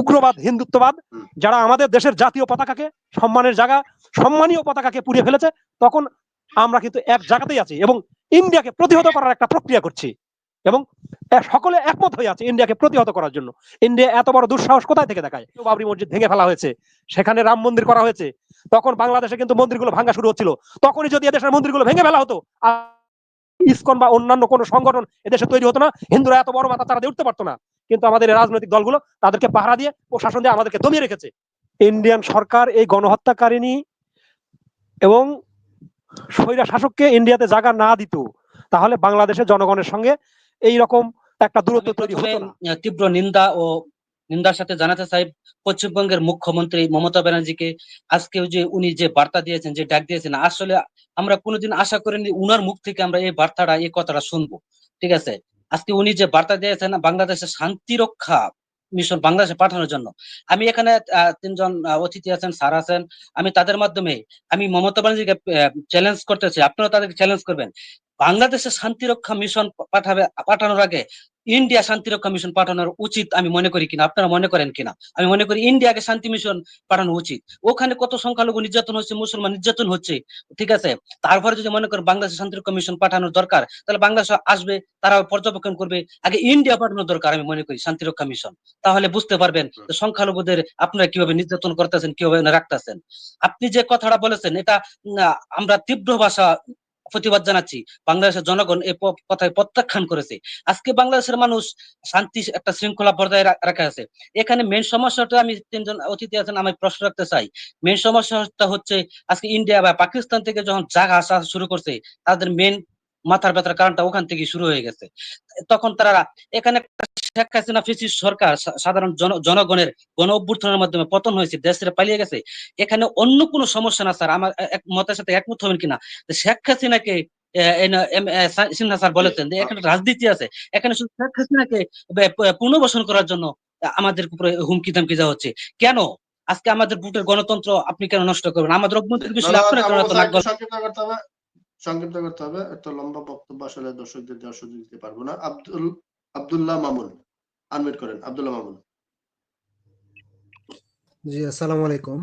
উগ্রবাদ হিন্দুত্ববাদ যারা আমাদের দেশের জাতীয় পতাকাকে সম্মানের জায়গা সম্মানীয় পতাকাকে পুড়িয়ে ফেলেছে তখন আমরা কিন্তু এক জায়গাতেই আছি এবং ইন্ডিয়াকে প্রতিহত করার একটা প্রক্রিয়া করছি এবং সকলে একমত হয়ে আছে ইন্ডিয়াকে প্রতিহত করার জন্য। ইন্ডিয়া এত বড় দুঃসাহস কোথায় থেকে দেখায়? বাবরি মসজিদ ভেঙে ফেলা হয়েছে সেখানে রাম মন্দির করা হয়েছে তখন বাংলাদেশে কিন্তু মন্দিরগুলো ভাঙা শুরু হচ্ছিল তখনই যদি এদেশের মন্দিরগুলো ভেঙে ফেলা হতো ইসকন বা অন্যান্য কোনো সংগঠন এদেশে তৈরি হতো না হিন্দুরা এত বড় মাথা তারা উঠতে পারতো না। কিন্তু আমাদের রাজনৈতিক দলগুলো তাদেরকে পাহারা দিয়ে প্রশাসন দিয়ে আমাদেরকে দমিয়ে রেখেছে। ইন্ডিয়ান সরকার এই গণহত্যাকারিণী এবং স্বৈরা শাসককে ইন্ডিয়াতে জায়গা না দিত, তাহলে বাংলাদেশের জনগণের সঙ্গে এই রকম একটা দূরত্ব তৈরি হতো তীব্র নিন্দা ও নিন্দার সাথে জানাতে চাই পশ্চিমবঙ্গের মুখ্যমন্ত্রী মমতা ব্যানার্জিকে। আজকে যে উনি যে বার্তা দিয়েছেন, যে ডাক দিয়েছেন, আসলে আমরা কোনোদিন আশা করিনি উনার মুখ থেকে আমরা এই বার্তাটা, এই কথাটা শুনব। ঠিক আছে? আজকে উনি যে বার্তা দিয়েছেন বাংলাদেশের শান্তি রক্ষা মিশন বাংলাদেশে পাঠানোর জন্য। আমি এখানে তিনজন অতিথি আছেন, স্যার আছেন। আমি তাদের মাধ্যমে, আমি মমতা ব্যানার্জিকে চ্যালেঞ্জ করতেছি। আপনারা তাদেরকে চ্যালেঞ্জ করবেন। বাংলাদেশের শান্তিরক্ষা মিশন পাঠাবে, পাঠানোর আগে ইন্ডিয়া শান্তিরক্ষা মিশন পাঠানোর উচিত আমি মনে করি কিনা? আপনারা মনে করেন কিনা? আমি মনে করি ইন্ডিয়াকে শান্তি মিশন পাঠানো উচিত। ওখানে কত সংখ্যালঘু নির্যাতন হচ্ছে, মুসলমান নির্যাতন হচ্ছে, ঠিক আছে? তারপরে যদি মনে করেন বাংলাদেশ শান্তি রক্ষা মিশন পাঠানোর দরকার, তাহলে বাংলাদেশ আসবে তারা পর্যবেক্ষণ করবে। আগে ইন্ডিয়া পাঠানোর দরকার আমি মনে করি শান্তিরক্ষা মিশন তাহলে বুঝতে পারবেন সংখ্যালঘুদের আপনারা কীভাবে নির্যাতন করতেছেন, কীভাবে রাখতেছেন। আপনি যে কথাটা বলেছেন, এটা আমরা তীব্র ভাষা প্রতিবাদ জানাচ্ছি। বাংলাদেশের জনগণ এই কথায় প্রত্যাখ্যান করেছে। আজকে বাংলাদেশের মানুষ শান্তি একটা শৃঙ্খলা বজায় রাখা আছে। এখানে মেন সমস্যাটা আমি তিনজন অতিথি আছেন, আমি প্রশ্ন রাখতে চাই। মেন সমস্যাটা হচ্ছে আজকে ইন্ডিয়া বা পাকিস্তান থেকে যখন জাগা আসা শুরু করছে, তাদের মেন মাথার ব্যথার কারণটা ওখান থেকে শুরু হয়ে গেছে। তখন তারা এখানে শেখ হাসিনা ফেসিস সরকার সাধারণ জনগণের গণ অভ্যুত্থানের মাধ্যমে পতন হয়েছে দেশ ছেড়ে পালিয়ে গেছে। এখানে অন্য কোনো সমস্যা না স্যার। আমার এক মতের সাথে একমত হবেন কিনা? শেখ হাসিনাকে সিনহা স্যার বলেছেন যে এখানে রাজনীতি আছে। এখানে শুধু শেখ হাসিনাকে পুনর্বাসন করার জন্য আমাদের উপরে হুমকি ধামকি দেওয়া হচ্ছে। কেন? আজকে আমাদের ভোটের গণতন্ত্র আপনি কেন নষ্ট করবেন? আমাদের অভ্যন্তরীণ বিষয়ে আপনারা কেন একটু করতে হবে সংক্ষিপ্ত করতে হবে। এত লম্বা বক্তব্য আসলে দর্শকদের দেওয়ার সুযোগ দিতে পারব না। আব্দুল আব্দুল্লাহ মামুন। আনমিট করেন আব্দুল্লাহ মামুন। জি আসসালামু আলাইকুম।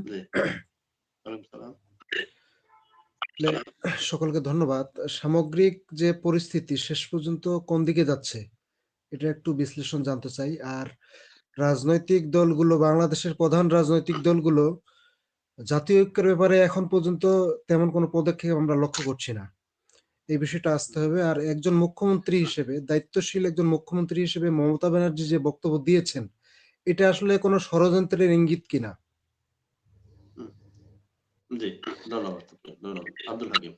সকলকে ধন্যবাদ। সামগ্রিক যে পরিস্থিতি শেষ পর্যন্ত কোন দিকে যাচ্ছে এটা একটু বিশ্লেষণ জানতে চাই। আর রাজনৈতিক দলগুলো বাংলাদেশের প্রধান রাজনৈতিক দলগুলো জাতীয় ঐক্যের ব্যাপারে এখন পর্যন্ত তেমন কোনো পদক্ষেপ আমরা লক্ষ্য করছি না। এই বিষয়টা আসতে হবে। আর একজন মুখ্যমন্ত্রী হিসেবে দায়িত্বশীল একজন মুখ্যমন্ত্রী হিসেবে মমতা ব্যানার্জি যে বক্তব্য দিয়েছেন এটা আসলে কোনো ষড়যন্ত্রের ইঙ্গিত কিনা? জি ধন্যবাদ ধন্যবাদ। আব্দুল হাকিম।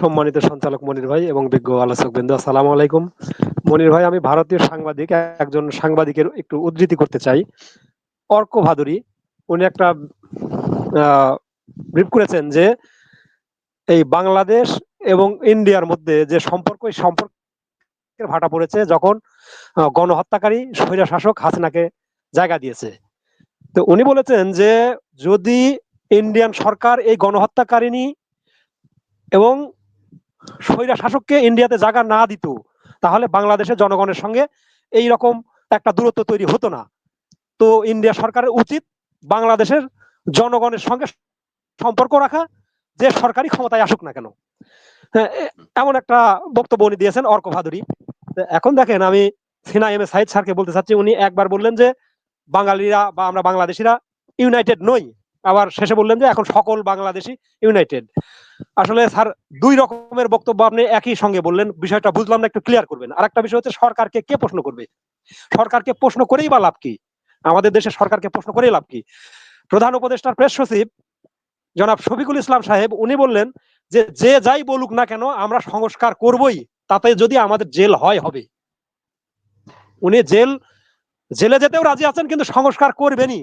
সম্মানিত সঞ্চালক মনির ভাই এবং বিজ্ঞ আলোচক বৃন্দ আসসালামু আলাইকুম। মনির ভাই আমি ভারতীয় সাংবাদিক একজন সাংবাদিকের একটু উদ্ধৃতি করতে চাই। অর্ক ভাদুরী উনি একটা ব্রিফ করেছেন যে এই বাংলাদেশ এবং ইন্ডিয়ার মধ্যে যে সম্পর্ক, এই সম্পর্কের ভাটা পড়েছে যখন গণহত্যাকারী, স্বৈরা শাসক হাসিনাকে জায়গা দিয়েছে। তো উনি বলেছেন যে যদি ইন্ডিয়ান সরকার এই গণহত্যাকারিণী এবং স্বৈরা শাসককে ইন্ডিয়াতে জায়গা না দিত, তাহলে বাংলাদেশের জনগণের সঙ্গে এই রকম একটা দূরত্ব তৈরি হতো না। তো ইন্ডিয়া সরকারের উচিত বাংলাদেশের জনগণের সঙ্গে সম্পর্ক রাখা যে সরকারি ক্ষমতায় আসুক না কেন। হ্যাঁ, এমন একটা বক্তব্য উনি দিয়েছেন অর্ক ভাদুরী। এখন দেখেন আমি সিনা এম এ সাইদ স্যারকে বলতে চাচ্ছি উনি একবার বললেন যে বাঙালিরা বা আমরা বাংলাদেশিরা ইউনাইটেড নই। আবার শেষে বললেন যে এখন সকল বাংলাদেশি ইউনাইটেড আসলে স্যার দুই রকমের বক্তব্য আপনি একই সঙ্গে বললেন বিষয়টা বুঝলাম না একটু ক্লিয়ার করবেন। আর একটা বিষয় হচ্ছে সরকারকে কে প্রশ্ন করবে? সরকারকে প্রশ্ন করেই বা লাভ কি? আমাদের দেশে সরকারকে প্রশ্ন করেই লাভ কি? প্রধান উপদেষ্টার প্রেস সচিব জনাব শফিকুল ইসলাম সাহেব, উনি বললেন যে যে যাই বলুক না কেন, আমরা সংস্কার করবই, তাতে যদি আমাদের জেল হয়, হবে। উনি জেল, জেলে যেতেও রাজি আছেন, কিন্তু সংস্কার করবেনই।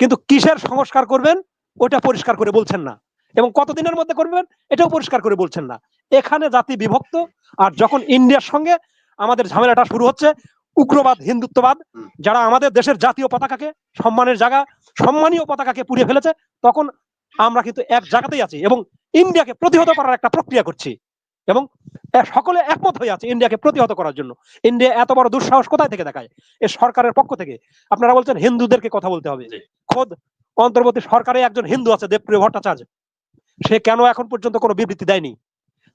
কিন্তু কিসের সংস্কার করবেন, ওটা পরিষ্কার করে বলছেন না। এবং কতদিনের মধ্যে করবেন, এটাও পরিষ্কার করে বলছেন না। এখানে জাতি বিভক্ত, আর যখন ইন্ডিয়ার সঙ্গে আমাদের ঝামেলাটা শুরু হচ্ছে, উগ্রবাদ, হিন্দুত্ববাদ, যারা আমাদের দেশের জাতীয় পতাকাকে সম্মানের জায়গা, সম্মানীয় পতাকাকে পুড়িয়ে ফেলেছে, তখন আমরা কিন্তু এক জায়গাতেই আছি এবং ইন্ডিয়াকে প্রতিহত করার একটা প্রক্রিয়া করছি এবং সকলে একমত হয়ে আছে ইন্ডিয়াকে প্রতিহত করার জন্য। ইন্ডিয়া এত বড় দুঃসাহস কোথায় থেকে দেখায়? এ সরকারের পক্ষ থেকে। আপনারা বলছেন হিন্দুদেরকে কথা বলতে হবে। খোদ অন্তর্বর্তী সরকারে একজন হিন্দু আছে দেবপ্রিয় ভট্টাচার্য। সে কেন এখন পর্যন্ত কোনো বিবৃতি দেয়নি?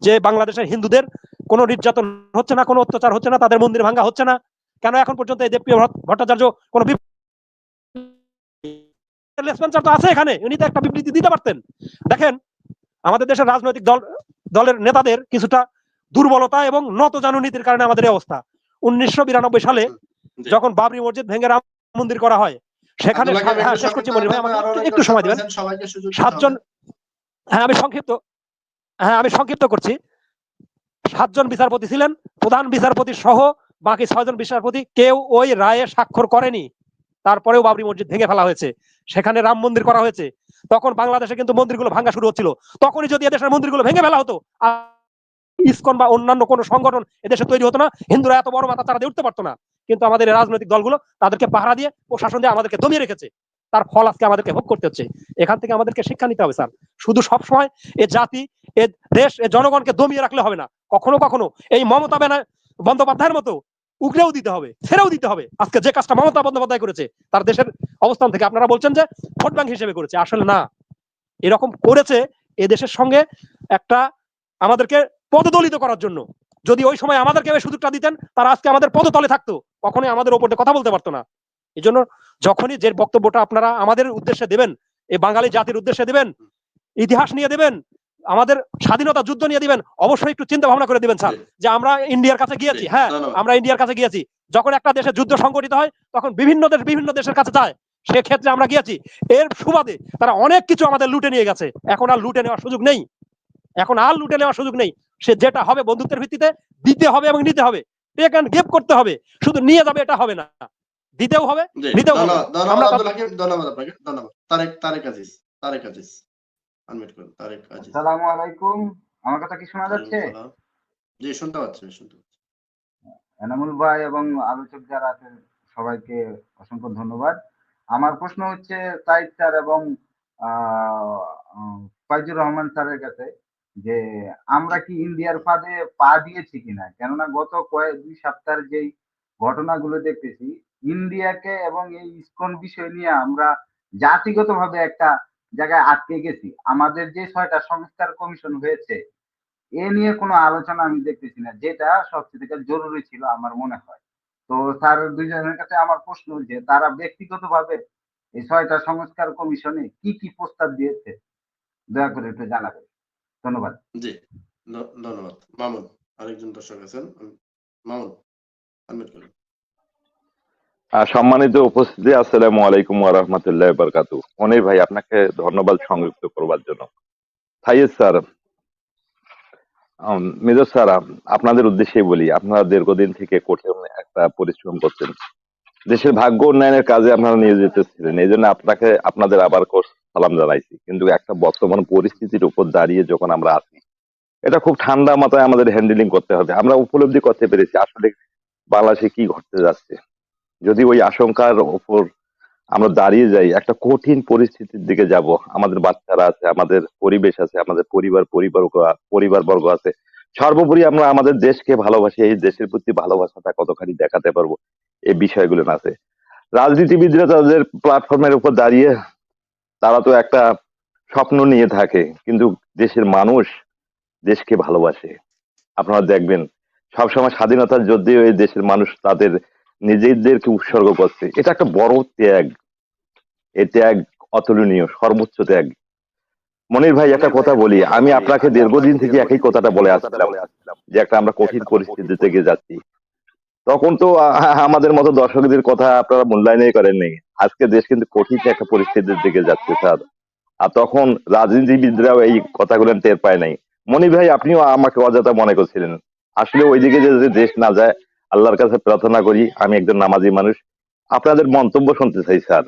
যে বাংলাদেশের হিন্দুদের কোনো নির্যাতন হচ্ছে না কোনো অত্যাচার হচ্ছে না তাদের মন্দির ভাঙ্গা হচ্ছে না। কেন এখন পর্যন্ত এই দেবপ্রিয় ভট্টাচার্য কোনো লেসপেন্সার তো আছে এখানে। উনি তো একটা বিবৃতি দিতে পারতেন। দেখেন আমাদের দেশের রাজনৈতিক দল দলের নেতাদের কিছুটা দুর্বলতা এবং নত নীতির কারণে আমাদের এই অবস্থা। উনিশশো বিরানব্বই সালে যখন বাবরি মসজিদ ভেঙে রাম মন্দির করা হয় সেখানে হ্যাঁ একটু শেষ করছি সংক্ষিপ্ত মনির আমাকে একটু- সময় দিবেন। সাতজন হ্যাঁ আমি সংক্ষিপ্ত হ্যাঁ আমি সংক্ষিপ্ত করছি। সাতজন বিচারপতি ছিলেন প্রধান বিচারপতি সহ বাকি ছয়জন বিচারপতি কেউ ওই রায়ে স্বাক্ষর করেনি। তারপরেও বাবরি মসজিদ ভেঙে ফেলা হয়েছে। সেখানে রাম মন্দির করা হয়েছে। তখন বাংলাদেশে কিন্তু মন্দিরগুলো ভাঙা শুরু হচ্ছিল। তখনই যদি এদেশের মন্দিরগুলো ভেঙে ফেলা হতো ইসকন বা অন্যান্য কোনো সংগঠন এদেশে তৈরি হতো না, হিন্দুরা এত বড় মাথা তারা দিয়ে উঠতে পারতো না। কিন্তু আমাদের রাজনৈতিক দলগুলো তাদেরকে পাহারা দিয়ে প্রশাসন দিয়ে আমাদেরকে দমিয়ে রেখেছে। তার ফল আজকে আমাদেরকে ভোগ করতে হচ্ছে। এখান থেকে আমাদেরকে শিক্ষা নিতে হবে, স্যার। শুধু সবসময় এ জাতি, এ দেশ, এ জনগণকে দমিয়ে রাখলে হবে না। কখনো কখনো এই মমতা ব্যানার বন্দ্যোপাধ্যায়ের মতো উগড়েও দিতে হবে ছেড়েও দিতে হবে। আজকে যে কাজটা মমতা বন্দ্যোপাধ্যায় করেছে, তার দেশের অবস্থান থেকে আপনারা বলছেন যে ভোট ব্যাংক হিসেবে করেছে। আসলে না। এরকম করেছে এ দেশের সঙ্গে একটা আমাদেরকে পদদলিত করার জন্য। যদি ওই সময় আমাদেরকে সুযোগটা দিতেন, তারা আজকে আমাদের পদতলে থাকতো। কখনোই আমাদের ওপর কথা বলতে পারতো না। এই জন্য যখনই যে বক্তব্যটা আপনারা আমাদের উদ্দেশ্যে দেবেন এই বাঙালি জাতির উদ্দেশ্যে দেবেন, ইতিহাস নিয়ে দেবেন আমাদের স্বাধীনতা যুদ্ধ নিয়ে দিবেন অবশ্যই একটু চিন্তা ভাবনা করে দিবেন স্যার যে আমরা ইন্ডিয়ার কাছে গিয়েছি হ্যাঁ আমরা ইন্ডিয়ার কাছে গিয়েছি। যখন একটা দেশে যুদ্ধ সংগঠিত হয় তখন বিভিন্ন দেশ বিভিন্ন দেশের কাছে যায়। সেক্ষেত্রে আমরা গিয়েছি। এর সুবাদে তারা অনেক কিছু আমাদের লুটে নিয়ে গেছে। এখন আর লুটে নেওয়ার সুযোগ নেই। এখন আর লুটে নেওয়ার সুযোগ নেই। সে যেটা হবে বন্ধুত্বের ভিত্তিতে দিতে হবে এবং নিতে হবে। টেক অ্যান্ড গিভ করতে হবে। শুধু নিয়ে যাবে এটা হবে না। দিতেও হবে নিতেও হবে। ধন্যবাদ আপনাকে। ধন্যবাদ। তারেক তারেক আজিজ তারেক আজিজ। আনমিট করুন তারেক আজিজ। আসসালামু আলাইকুম। আমার কথা কি শোনা যাচ্ছে? জি শুনতে পাচ্ছি শুনতে পাচ্ছি। এনামুল ভাই এবং আলোচক যারা আছেন সবাইকে অসংখ্য ধন্যবাদ। আমার প্রশ্ন হচ্ছে সাইদ স্যার এবং উম, রহমান স্যারের কাছে যে আমরা কি ইন্ডিয়ার ফাঁদে পা দিয়েছি কিনা? কেননা গত কয়েক দুই সপ্তাহের যেই ঘটনাগুলো দেখতেছি ইন্ডিয়াকে এবং এই ইসকন বিষয় নিয়ে আমরা জাতিগতভাবে একটা জায়গায় আটকে গেছি। আমাদের যে ছয়টা সংস্কার কমিশন হয়েছে, এ নিয়ে কোনো আলোচনা আমি দেখতেছি না। যেটা সবচেয়ে থেকে জরুরি ছিল আমার মনে হয়। তো স্যার দুইজনের কাছে আমার প্রশ্ন যে, তারা ব্যক্তিগতভাবে এই ছয়টা সংস্কার কমিশনে কি কি প্রস্তাব দিয়েছে? দয়া করে একটু জানাবেন। ধন্যবাদ। জি ধন্যবাদ। মামুন, আরেকজন দর্শক আছেন। মামুন করুন। সম্মানিত উপস্থিতি, আসসালামু আলাইকুম ওয়া রাহমাতুল্লাহি ওয়া বারাকাতুহু। অনির ভাই, আপনাকে ধন্যবাদ সংযুক্ত করবার জন্য। সাইয়েদ স্যার মেজর স্যার, আপনাদের উদ্দেশ্যেই বলি, আপনারা দীর্ঘদিন থেকে কঠিন একটা পরিশ্রম করছেন। দেশের ভাগ্য উন্নয়নের কাজে আপনারা নিয়োজিত ছিলেন, এই জন্য আপনাকে, আপনাদের আবার সালাম জানাইছি। কিন্তু একটা বর্তমান পরিস্থিতির উপর দাঁড়িয়ে যখন আমরা আছি, এটা খুব ঠান্ডা মাথায় আমাদের হ্যান্ডেলিং করতে হবে। আমরা উপলব্ধি করতে পেরেছি আসলে বাংলাদেশে কি ঘটতে যাচ্ছে। যদি ওই আশঙ্কার উপর আমরা দাঁড়িয়ে যাই, একটা কঠিন পরিস্থিতির দিকে যাব। আমাদের বাচ্চারা আছে, আমাদের পরিবেশ আছে, আমাদের পরিবার পরিবার পরিবার বর্গ আছে। সর্বোপরি আমরা আমাদের দেশকে ভালোবাসি, এই দেশের প্রতি ভালোবাসাটা কতখানি দেখাতে পারব, এই বিষয়গুলো আছে। রাজনীতিবিদরা তাদের প্ল্যাটফর্মের উপর দাঁড়িয়ে, তারা তো একটা স্বপ্ন নিয়ে থাকে, কিন্তু দেশের মানুষ দেশকে ভালোবাসে। আপনারা দেখবেন, সবসময় স্বাধীনতার যুদ্ধেও এই দেশের মানুষ তাদের নিজেদেরকে উৎসর্গ করছে। এটা একটা বড় ত্যাগ। এই ত্যাগ অতুলনীয়, সর্বোচ্চ ত্যাগ। মনির ভাই, একটা কথা বলি। আমি আপনাকে দীর্ঘদিন থেকে একই কথাটা বলে আসছিলাম, যে একটা আমরা কঠিন পরিস্থিতি থেকে যাচ্ছি। তখন তো আমাদের মতো দর্শকদের কথা আপনারা মূল্যায়নই করেননি আজকে দেশ কিন্তু কঠিন একটা পরিস্থিতির দিকে যাচ্ছে, স্যার। আর তখন রাজনীতিবিদরাও এই কথাগুলো টের পায় নাই। মনির ভাই, আপনিও আমাকে অযথা মনে করছিলেন। আসলে ওইদিকে যে দেশ না যায় আল্লাহর কাছে প্রার্থনা করি আমি একজন নামাজি মানুষ। আপনাদের মন্তব্য শুনতে চাই স্যার।